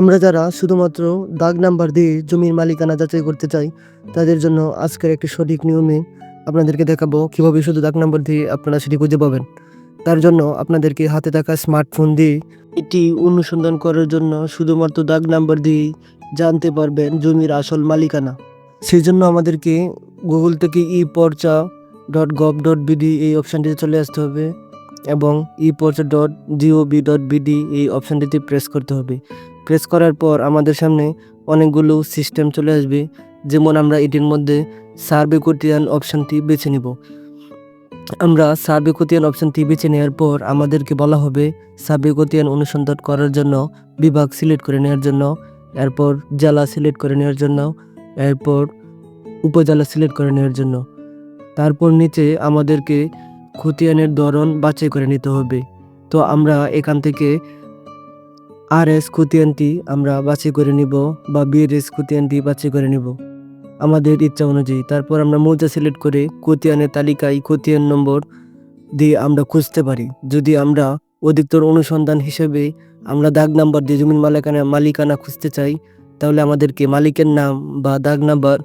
আমরা যারা শুধুমাত্র দাগ নাম্বার দিয়ে জমির মালিকানা যাচাই করতে চাই, তাদের জন্য আজকের একটি সঠিক নিয়মে আপনাদেরকে দেখাবো কীভাবে শুধু দাগ নাম্বার দিয়ে আপনারা সেটি খুঁজে পাবেন। তার জন্য আপনাদেরকে হাতে থাকা স্মার্টফোন দিয়ে এটি অনুসন্ধান করার জন্য শুধুমাত্র দাগ নাম্বার দিয়ে জানতে পারবেন জমির আসল মালিকানা। সেই জন্য আমাদেরকে গুগল থেকে e Porcha dot gov dot BD এই অপশানটিতে চলে আসতে হবে এবং e Porcha dot GOB dot BD এই অপশানটিতে প্রেস করতে হবে। প্রেস করার পর আমাদের সামনে অনেকগুলো সিস্টেম চলে আসবে। যেমন আমরা এটির মধ্যে সার্ভে কোটিয়ান অপশানটি বেছে নিব। আমরা সার্ভে কোটিয়ান অপশানটি বেছে নেওয়ার পর আমাদেরকে বলা হবে সার্ভে কোটিয়ান অনুসন্ধান করার জন্য, বিভাগ সিলেক্ট করে নেওয়ার জন্য, এরপর জেলা সিলেক্ট করে নেওয়ার জন্য, এরপর উপজেলা সিলেক্ট করে নেওয়ার জন্য। তারপর নিচে আমাদেরকে খতিয়ানের ধরন বাছাই করে নিতে হবে। তো আমরা এখান থেকে আর এস খতিয়ানটি আমরা বাছাই করে নিব বা বিএর এস খতিয়ানটি বাছাই করে নিব। আমাদের ইচ্ছা অনুযায়ী। তারপর আমরা মৌজা সিলেক্ট করে খতিয়ানের তালিকায় খতিয়ান নম্বর দিয়ে আমরা খুঁজতে পারি। যদি আমরা অধিকতর অনুসন্ধান হিসেবে আমরা দাগ নাম্বার দিয়ে জমির মালিকানা মালিকানা খুঁজতে চাই, তাহলে আমাদেরকে মালিকের নাম বা দাগ নাম্বার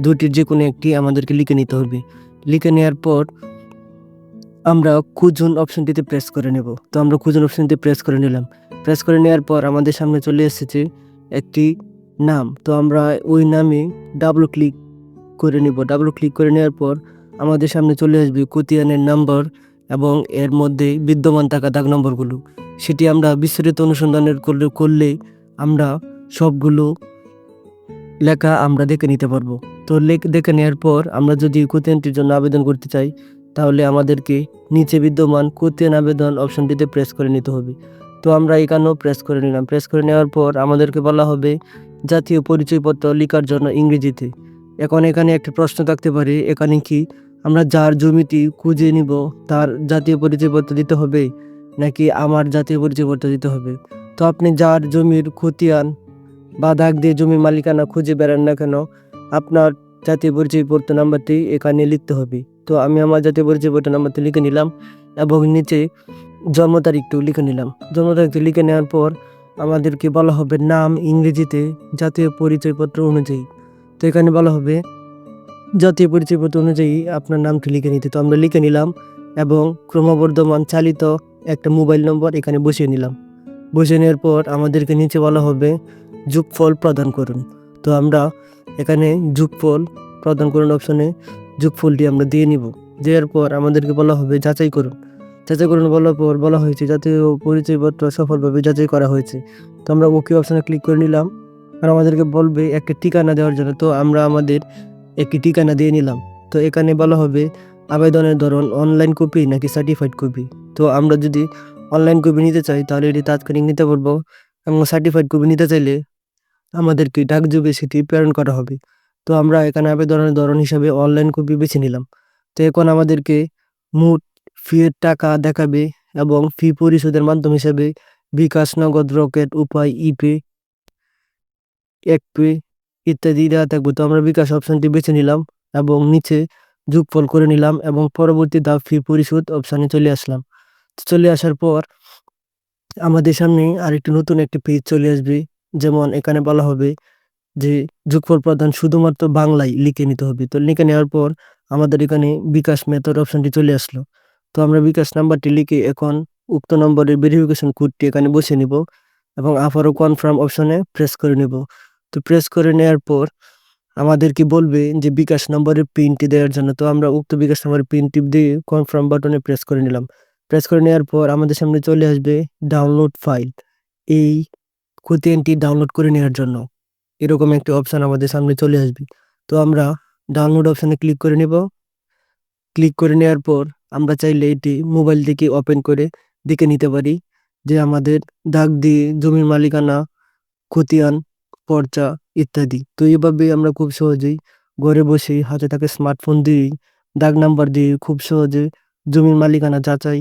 দুটির যে কোনো একটি আমাদেরকে লিখে নিতে হবে। লিখে নেওয়ার পর আমরা খুঁজুন অপশনটিতে প্রেস করে নেব। তো আমরা খুঁজুন অপশনটি প্রেস করে নিলাম। প্রেস করে নেওয়ার পর আমাদের সামনে চলে এসেছে একটি নাম। তো আমরা ওই নামে ডাবল ক্লিক করে নিব। ডাবল ক্লিক করে নেওয়ার পর আমাদের সামনে চলে আসবে কুতিয়ানের নাম্বার এবং এর মধ্যে বিদ্যমান থাকা দাগ নম্বরগুলো। সেটি আমরা বিস্তারিত অনুসন্ধানের করলে করলে আমরা সবগুলো লেখা আমরা দেখে নিতে পারব। তো লেখ দেখে নেওয়ার পর আমরা যদি কুতিয়ানটির জন্য আবেদন করতে চাই তাহলে আমাদেরকে নিচে বিদ্যমান কুতিয়ান আবেদন অপশনটিতে প্রেস করে নিতে হবে। তো আমরা এখানেও প্রেস করে নিলাম। প্রেস করে নেওয়ার পর আমাদেরকে বলা হবে জাতীয় পরিচয়পত্র লেখার জন্য ইংরেজিতে। এখন এখানে একটা প্রশ্ন থাকতে পারে, এখানে কি আমরা যার জমিটি খুঁজে নিব তার জাতীয় পরিচয়পত্র দিতে হবে নাকি আমার জাতীয় পরিচয়পত্র দিতে হবে? তো আপনি যার জমির খতিয়ান বা দাগ দিয়ে জমির মালিকানা খুঁজে বেড়ান না কেন, আপনার জাতীয় পরিচয়পত্র নাম্বারটি এখানে লিখতে হবে। তো আমি আমার জাতীয় পরিচয়পত্র নাম্বারটি লিখে নিলাম এবং নিচে জন্ম তারিখটিও লিখে নিলাম। জন্ম তারিখটি লিখে নেওয়ার পর আমাদেরকে বলা হবে নাম ইংরেজিতে জাতীয় পরিচয়পত্র অনুযায়ী। তো এখানে বলা হবে জাতীয় পরিচয়পত্র অনুযায়ী আপনার নামটি লিখে নিতে। তো আমরা লিখে নিলাম এবং ক্রমবর্ধমান চালিত একটা মোবাইল নম্বর এখানে বসিয়ে নিলাম। বসিয়ে নেওয়ার পর আমাদেরকে নিচে বলা হবে যোগফল প্রদান করুন। তো আমরা এখানে যোগফল প্রদান করুন অপশনে যোগফলটি আমরা দিয়ে নিব। দেওয়ার পর আমাদেরকে বলা হবে যাচাই করুন। যাচাই করুন বলার পর বলা হয়েছে জাতীয় পরিচয়পত্র সফলভাবে যাচাই করা হয়েছে। তো আমরা ওকে অপশনে ক্লিক করে নিলাম। আর আমাদেরকে বলবে একটা ঠিকানা দেওয়ার জন্য। তো আমরা আমাদের একটি ঠিকানা দিয়ে নিলাম। তো এখানে বলা হবে আবেদনের ধরন অনলাইন কপি নাকি সার্টিফাইড কপি তো আমরা যদি অনলাইন কপি নিতে চাই, তাহলে এটি তাৎক্ষণিক নিতে পারব। এবং সার্টিফাইড কপি নিতে চাইলে আমাদেরকে ডাকযোগে সেটি প্রেরণ করা হবে। তো আমরা এখানে আবেদনের ধরন হিসাবে অনলাইন কপি বেছে নিলাম। তো এখন আমাদেরকে মোট ফির টাকা দেখাবে এবং ফি পরিশোধের মাধ্যম হিসাবে বিকাশ, নগদ, রকেট, উপায় ইপে এক পে ইত্যাদি দেওয়া থাকবে। তো আমরা বিকাশ অপশনটি বেছে নিলাম এবং নিচে যোগফল করে নিলাম এবং পরবর্তী ধাপ ফি পরিশোধ অপশানে চলে আসলাম। চলে আসার পর আমাদের সামনে আরেকটি নতুন একটি পেজ চলে আসবে। যেমন এখানে বলা হবে যে যোগফল প্রদান শুধুমাত্র বাংলায় লিখে নিতে হবে। তো লিখে নেওয়ার পর আমাদের এখানে বিকাশ মেথড অপশনটি চলে আসলো। তো আমরা বিকাশ নাম্বারটি লিখে এখন উক্ত নম্বরের ভেরিফিকেশন কোডটি এখানে বসে নিব এবং আবারও কনফার্ম অপশনে প্রেস করে নেব। তো প্রেস করে নেওয়ার পর আমাদের আমাদেরকে বলবে যে বিকাশ নম্বরের পিনটি দেওয়ার জন্য? তো আমরা উক্ত বিকাশ নম্বরের পিনটি দিয়ে কনফার্ম বাটনে প্রেস করে নিলাম। প্রেস করে নেওয়ার পর আমাদের সামনে চলে আসবে ডাউনলোড ফাইল এই খতিয়ানটি ডাউনলোড করে নেওয়ার জন্য। এরকম একটি অপশান আমাদের সামনে চলে আসবে। তো আমরা ডাউনলোড অপশানে ক্লিক করে নেব। ক্লিক করে নেওয়ার পর আমরা চাইলে এটি মোবাইল থেকে ওপেন করে দেখে নিতে পারি যে আমাদের দাগ দিয়ে জমির মালিকানা, খতিয়ান, পর্চা ইত্যাদি। তো এইভাবে আমরা খুব সহজেই ঘরে বসেই হাতে থাকে স্মার্টফোন দিয়েই দাগ নাম্বার দিয়ে খুব সহজে জমির মালিকানা যাচাই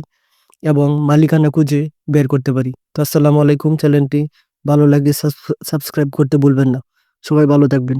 এবং মালিকানা খুঁজে বের করতে পারি। তো আসসালামু আলাইকুম চ্যানেলটি ভালো লাগলে সাবস্ক্রাইব করতে ভুলবেন না। সবাই ভালো থাকবেন।